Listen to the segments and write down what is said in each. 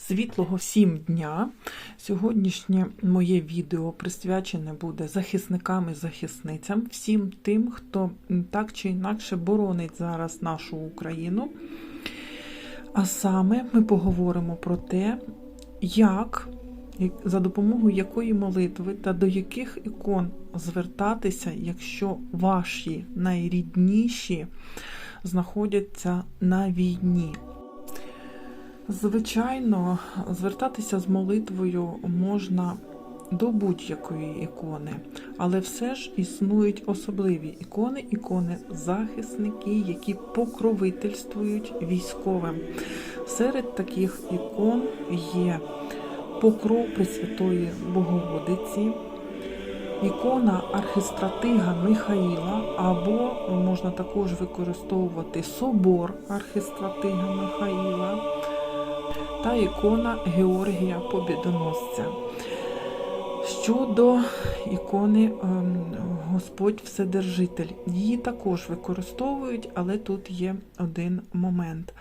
Світлого всім дня. Сьогоднішнє моє відео присвячене буде захисникам і захисницям, всім тим, хто так чи інакше боронить зараз нашу Україну. А саме ми поговоримо про те, як за допомогою якої молитви та до яких ікон звертатися, якщо ваші найрідніші знаходяться на війні. Звичайно, звертатися з молитвою можна до будь-якої ікони, але все ж існують особливі ікони, ікони захисники, які покровительствують військовим. Серед таких ікон є покров Пресвятої Богородиці, ікона архистратига Михаїла, або можна також використовувати собор архистратига Михаїла та ікона Георгія Побідоносця. Щодо ікони Господь Вседержитель, її також використовують, але тут є один момент.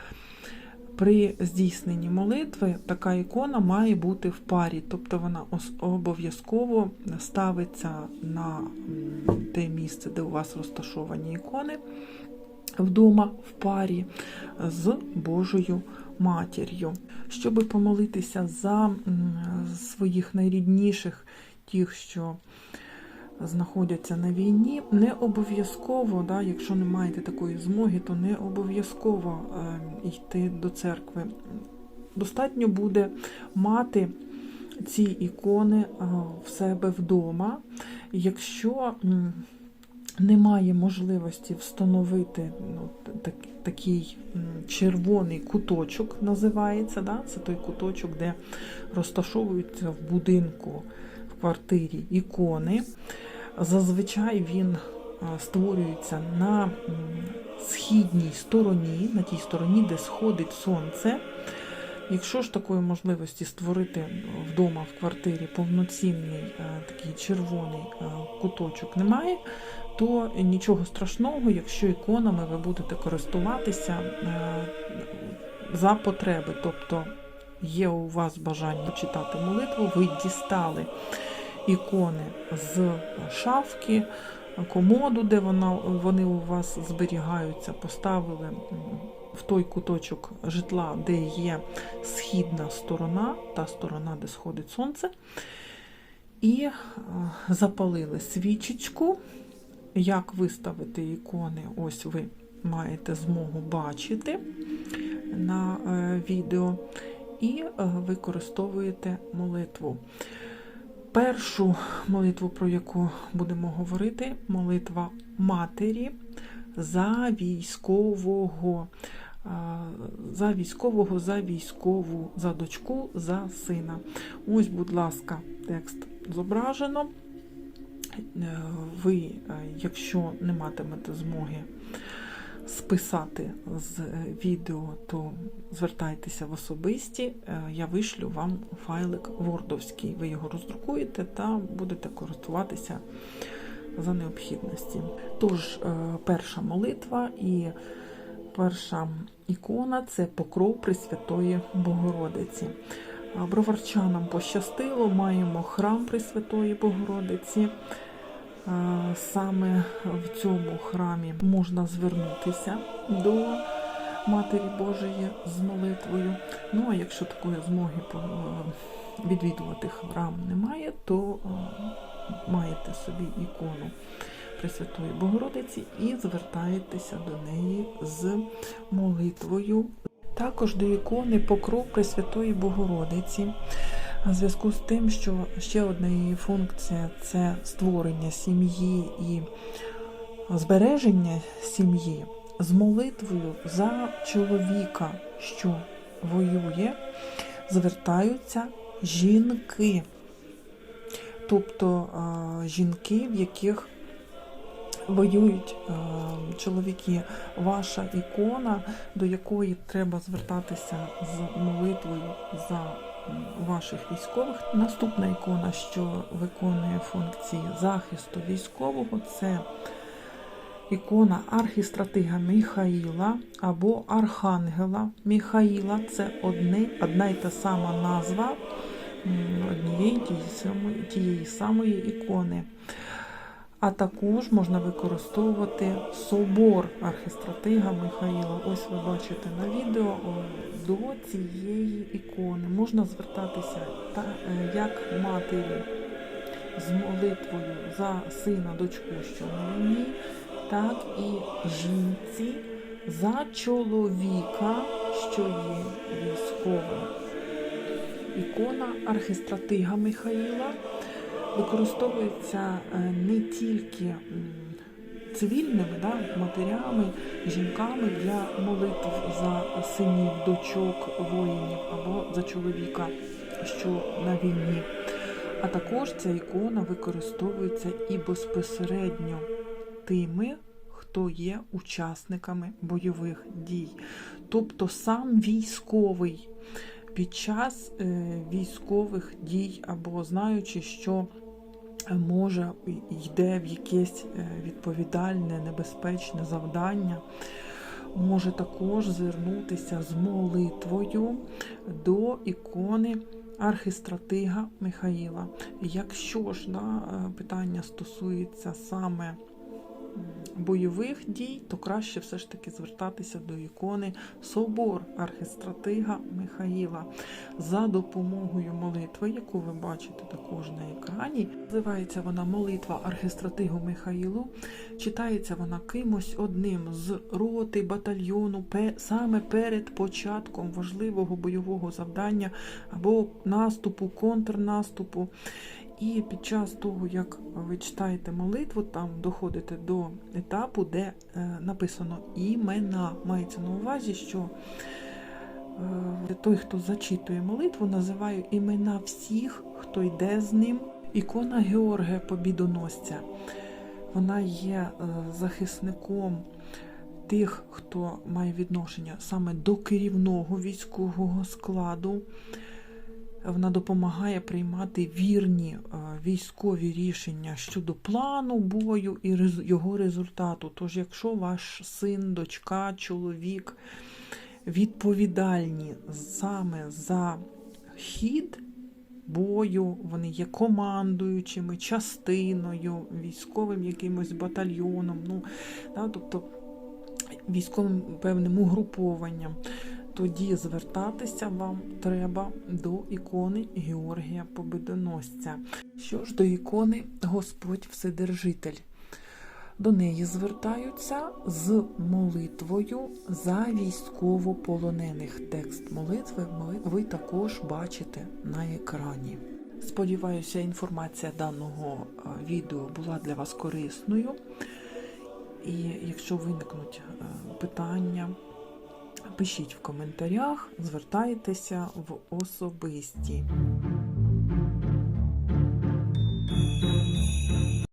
При здійсненні молитви така ікона має бути в парі, тобто вона обов'язково ставиться на те місце, де у вас розташовані ікони вдома в парі з Божою матір'ю. Щоби помолитися за своїх найрідніших, тих, що знаходяться на війні, не обов'язково, да, якщо не маєте такої змоги, то не обов'язково е, йти до церкви. Достатньо буде мати ці ікони е, в себе вдома. Якщо немає можливості встановити ну, так, такий червоний куточок, називається. Да? Це той куточок, де розташовуються в будинку, в квартирі ікони. Зазвичай він створюється на східній стороні, на тій стороні, де сходить сонце. Якщо ж такої можливості створити вдома в квартирі повноцінний такий червоний куточок немає, то нічого страшного, якщо іконами ви будете користуватися за потреби. Тобто є у вас бажання читати молитву, ви дістали ікони з шафки, комоду, де вона, вони у вас зберігаються, поставили в той куточок житла, де є східна сторона, та сторона, де сходить сонце, і запалили свічечку. Як виставити ікони, ось ви маєте змогу бачити на відео, і використовуєте молитву. Першу молитву, про яку будемо говорити, молитва матері за військового, за військового, за військову, за дочку, за сина. Ось, будь ласка, текст зображено. Ви, якщо не матимете змоги списати з відео, то звертайтеся в особисті, я вишлю вам файлик вордовський. Ви його роздрукуєте та будете користуватися за необхідності. Тож, перша молитва і перша ікона це покров Пресвятої Богородиці. Броварчанам пощастило, маємо храм Пресвятої Богородиці. Саме в цьому храмі можна звернутися до Матері Божої з молитвою. Ну, а якщо такої змоги відвідувати храм немає, то маєте собі ікону Пресвятої Богородиці і звертаєтеся до неї з молитвою. Також до ікони покров Пресвятої Богородиці. У зв'язку з тим, що ще одна її функція це створення сім'ї і збереження сім'ї з молитвою за чоловіка, що воює, звертаються жінки, тобто жінки, в яких воюють чоловіки, ваша ікона, до якої треба звертатися з молитвою за ваших військових. Наступна ікона, що виконує функції захисту військового, це Ікона архістратига Михаїла або Архангела Михаїла це одне, одна й та сама назва однієї тієї самої ікони. А також можна використовувати собор архістратига Михаїла. Ось ви бачите на відео до цієї ікони. Можна звертатися та, е, як матері з молитвою за сина, дочку, що на війні, так і жінці за чоловіка, що є військовим. Ікона архістратига Михаїла використовується е, не тільки цивільними да, матерями, жінками для молитв за синів, дочок, воїнів або за чоловіка, що на війні. А також ця ікона використовується і безпосередньо тими, хто є учасниками бойових дій. Тобто сам військовий під час е, військових дій або знаючи, що може йде в якесь е, відповідальне, небезпечне завдання, може також звернутися з молитвою до ікони архістратига Михаїла. Якщо ж да, е, питання стосується саме бойових дій, то краще все ж таки звертатися до ікони Собор архістратига Михаїла за допомогою молитви, яку ви бачите також на екрані. Називається вона молитва архістратигу Михаїлу. Читається вона кимось одним з роти, батальйону, саме перед початком важливого бойового завдання або наступу, контрнаступу. І під час того, як ви читаєте молитву, там доходите до етапу, де е, написано імена. Мається на увазі, що е, той, хто зачитує молитву, називає імена всіх, хто йде з ним. Ікона Георгія Побідоносця. Вона є е, захисником тих, хто має відношення саме до керівного військового складу. Вона допомагає приймати вірні е, військові рішення щодо плану бою і його результату. Тож, якщо ваш син, дочка, чоловік відповідальні саме за хід бою, вони є командуючими, частиною, військовим якимось батальйоном, ну, да, тобто військовим певним угрупованням тоді звертатися вам треба до ікони Георгія Победоносця. Що ж до ікони Господь Вседержитель. До неї звертаються з молитвою за військовополонених. Текст молитви ви також бачите на екрані. Сподіваюся, інформація даного е, відео була для вас корисною. І якщо виникнуть е, питання, пишіть в коментарях, звертайтеся в особисті.